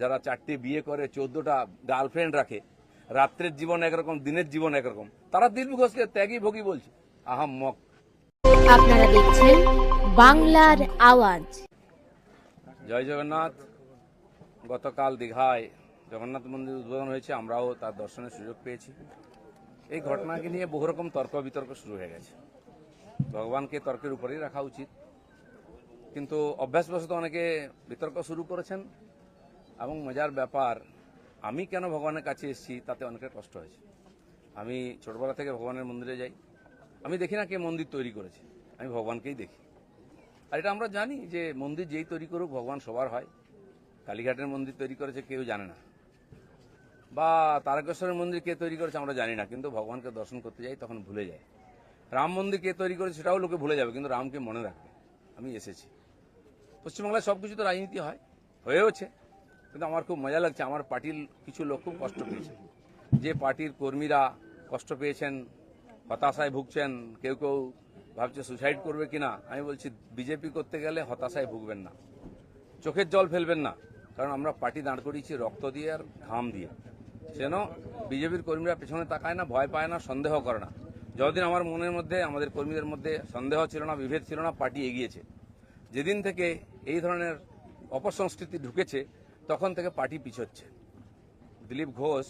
যারা চারটে বিয়ে করে চোদ্দটা গার্লফ্রেন্ড রাখে রাত্রের জীবন একরকম দিনের জীবন একরকম তারা দিলীপ ঘোষকে ত্যাগী ভোগী বলছে। আহাম মক। আপনারা দেখছেন বাংলার আওয়াজ। জয় জগন্নাথ। গতকাল দীঘায় জগন্নাথ মন্দির উদ্বোধন হয়েছে আমরাও তার দর্শনের সুযোগ পেয়েছি। এই ঘটনাকে নিয়ে বহু রকম তর্ক বিতর্ক শুরু হয়ে গেছে। ভগবানকে তর্কের উপরেই রাখা উচিত। কিন্তু অভ্যাসবশত অনেকে বিতর্ক শুরু করেছেন। এবং মজার ব্যাপার, আমি কেন ভগবানের কাছে এসেছি তাতে অনেকের কষ্ট হয়েছে। আমি ছোটবেলা থেকে ভগবানের মন্দিরে যাই। আমি দেখি না কে মন্দির তৈরি করেছে। আমি ভগবানকেই দেখি। আর এটা আমরা জানি যে মন্দির যেই তৈরি করুক, ভগবান সবার হয়। কালীঘাটের মন্দির তৈরি করেছে কেউ জানে না। বা তারকেশ্বরের মন্দির কে তৈরি করেছে আমরা জানি না, কিন্তু ভগবানকে দর্শন করতে যাই, তখন ভুলে যায় রাম মন্দির কে তৈরি করেছে সেটাও লোকে ভুলে যাবে, কিন্তু রামকে মনে রাখবে। আমি এসেছি। পশ্চিমবাংলায় সব কিছু তো রাজনীতি হয়, হয়েওছে। কিন্তু আমার খুব মজা লাগছে। আমার পার্টির কিছু লোক খুব কষ্ট পেয়েছে। যে পার্টির কর্মীরা কষ্ট পেয়েছেন, হতাশায় ভুগছেন, কেউ কেউ ভাবছে সুসাইড করবে কিনা, আমি বলছি বিজেপি করতে গেলে হতাশায় ভুগবেন না। চোখের জল ফেলবেন না, কারণ আমরা পার্টি দাঁড় করিয়েছি রক্ত দিয়ে আর ঘাম দিয়ে। যেন বিজেপির কর্মীরা পেছনে তাকায় না, ভয় পায় না, সন্দেহ করে না। যতদিন আমার মনের মধ্যে, আমাদের কর্মীদের মধ্যে সন্দেহ ছিল না, বিভেদ ছিল না, পার্টি এগিয়েছে। যেদিন থেকে এই ধরনের অপসংস্কৃতি ঢুকেছে তখন থেকে পার্টি পিছোচ্ছে। দিলীপ ঘোষ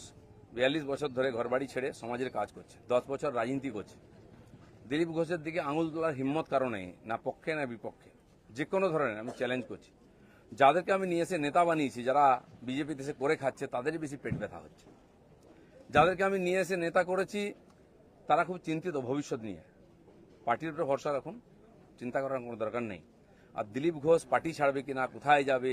বিয়াল্লিশ বছর ধরে ঘরবাড়ি ছেড়ে সমাজের কাজ করছে, দশ বছর রাজনীতি করছে। দিলীপ ঘোষের দিকে আঙুল তোলার হিম্মত কারণে না পক্ষে, না বিপক্ষে। যে কোনো ধরনের আমি চ্যালেঞ্জ করছি। যাদেরকে আমি নিয়ে এসে নেতা বানিয়েছি, যারা বিজেপি দেশে করে খাচ্ছে, তাদেরই বেশি পেট ব্যথা হচ্ছে। যাদেরকে আমি নিয়ে এসে নেতা করেছি, তারা খুব চিন্তিত ভবিষ্যৎ নিয়ে। পার্টির উপরে ভরসা রাখুন, চিন্তা করার কোনো দরকার নেই। আর দিলীপ ঘোষ পার্টি ছাড়বে কি না কোথায় যাবে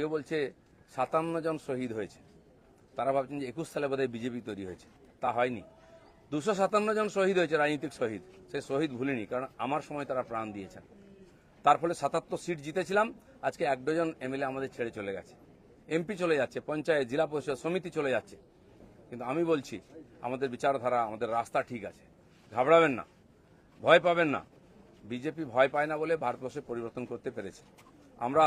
কেউ বলছে সাতান্ন জন শহীদ হয়েছে। তারা ভাবছেন যে একুশ সালে বোধহয় বিজেপি তৈরি হয়েছে। তা হয়নি। দুশো সাতান্ন জন শহীদ হয়েছে, রাজনৈতিক শহীদ। সে শহীদ ভুলিনি, কারণ আমার সময় তারা প্রাণ দিয়েছেন। তার ফলে সাতাত্তর সিট জিতেছিলাম, আজকে এক ডজন এমএলএ আমাদের ছেড়ে চলে গেছে। এমপি চলে যাচ্ছে, পঞ্চায়েত, জেলা পরিষদ, সমিতি চলে যাচ্ছে। কিন্তু আমি বলছি, আমাদের বিচারধারা, আমাদের রাস্তা ঠিক আছে। ঘাবড়াবেন না, ভয় পাবেন না। বিজেপি ভয় পায় না বলে ভারতবর্ষে পরিবর্তন করতে পেরেছে। আমরা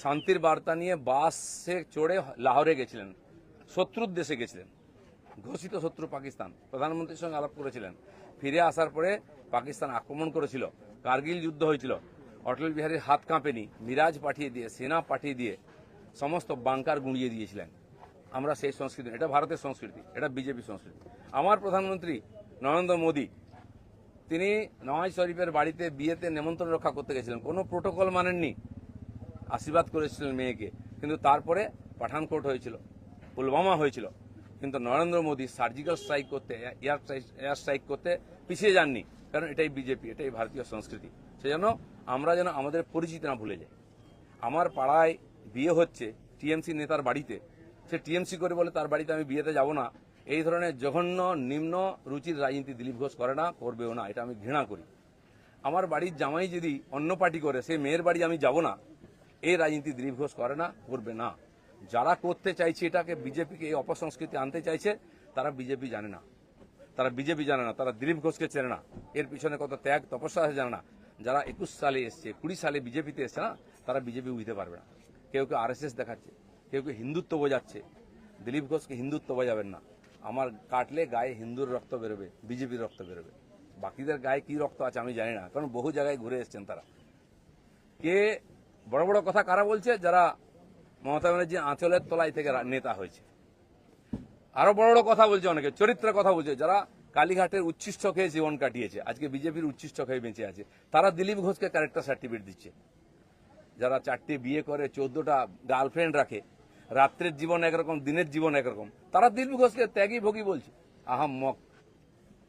শান্তির বার্তা নিয়ে বাসে চড়ে লাহোরে গেছিলেন, শত্রুর দেশে গেছিলেন, ঘোষিত শত্রু পাকিস্তান। প্রধানমন্ত্রীর সঙ্গে আলাপ করেছিলেন। ফিরে আসার পরে পাকিস্তান আক্রমণ করেছিল, কার্গিল যুদ্ধ হয়েছিল, অটল বিহারীর হাত কাঁপেনি, মিরাজ পাঠিয়ে দিয়ে, সেনা পাঠিয়ে দিয়ে সমস্ত বাংকার গুঁড়িয়ে দিয়েছিলেন। আমরা সেই সংস্কৃতি, এটা ভারতের সংস্কৃতি, এটা বিজেপি সংস্কৃতি। আমার প্রধানমন্ত্রী নরেন্দ্র মোদী, তিনি নওয়াজ শরীফের বাড়িতে বিয়েতে নেমন্ত্রণ রক্ষা করতে গেছিলেন। কোনো প্রোটোকল মানেননি। আশীর্বাদ করেছিলেন মেয়েকে। কিন্তু তারপরে পাঠানকোট হয়েছিল, পুলওয়ামা হয়েছিল। কিন্তু নরেন্দ্র মোদী সার্জিক্যাল স্ট্রাইক করতে, এয়ার এয়ার স্ট্রাইক করতে পিছিয়ে যাননি। কারণ এটাই বিজেপি, এটাই ভারতীয় সংস্কৃতি। সেজন্য আমরা যেন আমাদের পরিচিতি না ভুলে যাই। আমার পাড়ায় বিয়ে হচ্ছে টিএমসি নেতার বাড়িতে। সে টিএমসি করে বলে তার বাড়িতে আমি বিয়েতে যাব না। এই ধরনের জঘন্য, নিম্ন রুচির রাজনীতি দিলীপ ঘোষ করে না, করবেও না। এটা আমি ঘৃণা করি। আমার বাড়ির জামাই যদি অন্য পার্টি করে সেই মেয়ের বাড়ি আমি যাব না। এই রাজনীতি দিলীপ ঘোষ করে না, করবে না। যারা করতে চাইছে এটাকে, বিজেপিকে এই অপসংস্কৃতি আনতে চাইছে, তারা বিজেপি জানে না। তারা বিজেপি জানে না, তারা দিলীপ ঘোষকে চেনে না। এর পিছনে কত ত্যাগ, তপস্যা আছে জানে না। যারা একুশ সালে এসছে, কুড়ি সালে বিজেপিতে এসছে না, তারা বিজেপি বুঝতে পারবে না। কেউ কেউ আরএসএস দেখাচ্ছে, কেউ কেউ হিন্দুত্ব বোঝাচ্ছে। দিলীপ ঘোষকে হিন্দুত্ব বোঝাবেন না। আমার কাটলে গায়ে হিন্দুর রক্ত বেরোবে, বিজেপির রক্ত বেরোবে। বাকিদের গায়ে কি রক্ত আছে আমি জানি না, কারণ বহু জায়গায় ঘুরে এসছেন তারা। কে বড় বড় কথা কারা বলছে? যারা মমতা ব্যানার্জি আঁচলের তলায় থেকে নেতা হয়েছে। আরও বড় বড় কথা বলছে অনেকে, চরিত্রের কথা বলছে। যারা কালীঘাটের উচ্ছিষ্ট খেয়ে জীবন কাটিয়েছে, আজকে বিজেপির উচ্ছিষ্ট খেয়ে বেঁচে আছে, তারা দিলীপ ঘোষকে ক্যারেক্টার সার্টিফিকেট দিচ্ছে। যারা চারটে বিয়ে করে, চোদ্দটা গার্লফ্রেন্ড রাখে, রাত্রের জীবন একরকম, দিনের জীবন একরকম, তারা দিলীপ ঘোষকে ত্যাগী ভোগী বলছে। আহাম্মক